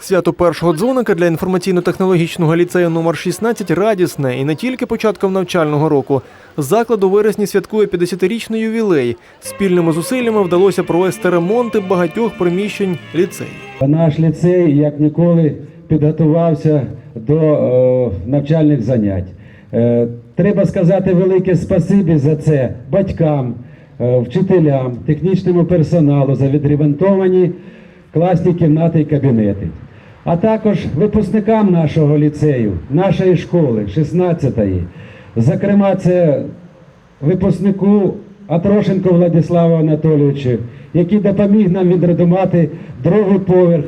Свято першого дзвоника для інформаційно-технологічного ліцею номер 16 радісне і не тільки початком навчального року. Заклад у вересні святкує 50-річний ювілей. Спільними зусиллями вдалося провести ремонти багатьох приміщень ліцею. Наш ліцей як ніколи підготувався до е, навчальних занять. Е, треба сказати велике спасибі за це батькам, е, вчителям, технічному персоналу за відремонтовані класні кімнати і кабінети. А також випускникам нашого ліцею, нашої школи, 16-ї. Зокрема, це випускнику Атрошенко Владиславу Анатолійовичу, який допоміг нам відремонтувати другий поверх,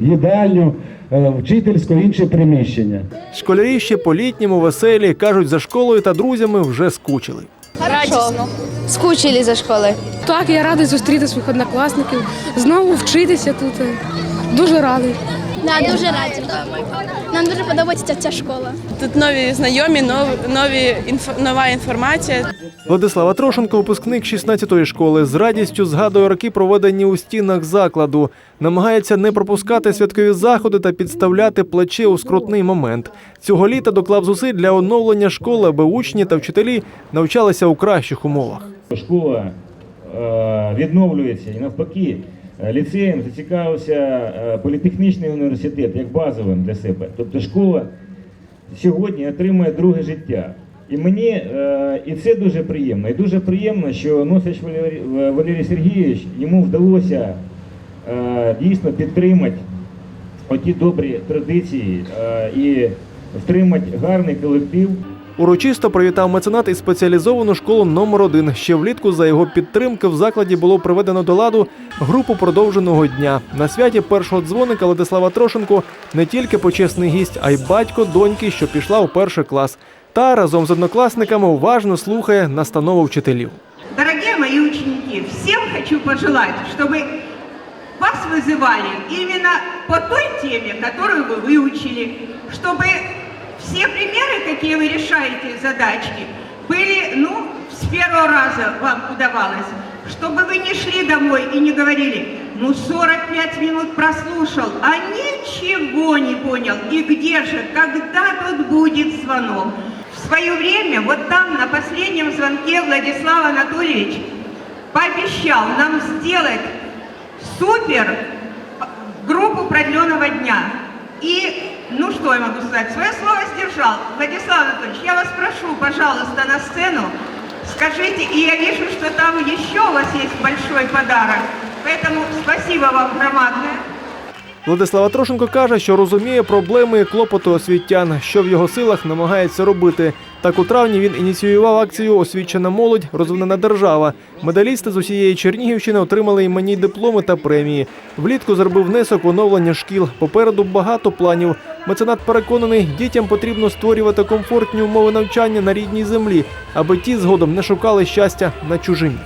їдальню, е, вчительську інші приміщення. Школярі ще по-літньому веселі кажуть, за школою та друзями вже скучили. Радісно. Скучили за школи. Так, я радий зустріти своїх однокласників, знову вчитися тут. Дуже радий. Да, дуже раді. Нам дуже подобається ця школа. Тут нові знайомі, нові, нова інформація. Владислава Трошенко, випускник 16-ї школи, з радістю згадує роки, проведені у стінах закладу. Намагається не пропускати святкові заходи та підставляти плече у скрутний момент. Цього літа доклав зусиль для оновлення школи, аби учні та вчителі навчалися у кращих умовах. Школа е, відновлюється і навпаки ліцеєм зацікавився е, політехнічний університет як базовим для себе. Тобто школа сьогодні отримує друге життя. І мені е, і це дуже приємно. І дуже приємно, що Носич Валерій, Сергійович йому вдалося е, дійсно підтримати оті добрі традиції е, і втримати гарний колектив. Урочисто привітав меценат і спеціалізовану школу номер 1 Ще влітку за його підтримки в закладі було приведено до ладу групу продовженого дня. На святі першого дзвоника Владислава Трошенко не тільки почесний гість, а й батько доньки, що пішла у перший клас. Та разом з однокласниками уважно слухає настанову вчителів. Дорогие мои ученики, всем хочу пожелать, чтобы вас вызывали именно по той теме, которую вы выучили, чтобы все примеры, какие вы решаете задачки, были, ну, с первого раза вам удавалось, чтобы вы не шли домой и не говорили, ну, 45 минут прослушал, а ничего не понял, и где же, когда тут будет звонок. В свое время, вот там, на последнем звонке Владислав Анатольевич пообещал нам сделать супер группу продленного дня. И, ну что я могу сказать, свое слово сдержал. Владислав Анатольевич, я вас прошу, пожалуйста, на сцену, скажите, и я вижу, что там еще у вас есть большой подарок. Поэтому спасибо вам громадное. Владислава Трошенко каже, що розуміє проблеми і клопоти освітян, що в його силах намагається робити. Так у травні він ініціював акцію Освічена молодь, розвинена держава. Медалісти з усієї Чернігівщини отримали іменні дипломи та премії. Влітку зробив внесок в оновлення шкіл. Попереду багато планів. Меценат переконаний, дітям потрібно створювати комфортні умови навчання на рідній землі, аби ті згодом не шукали щастя на чужині.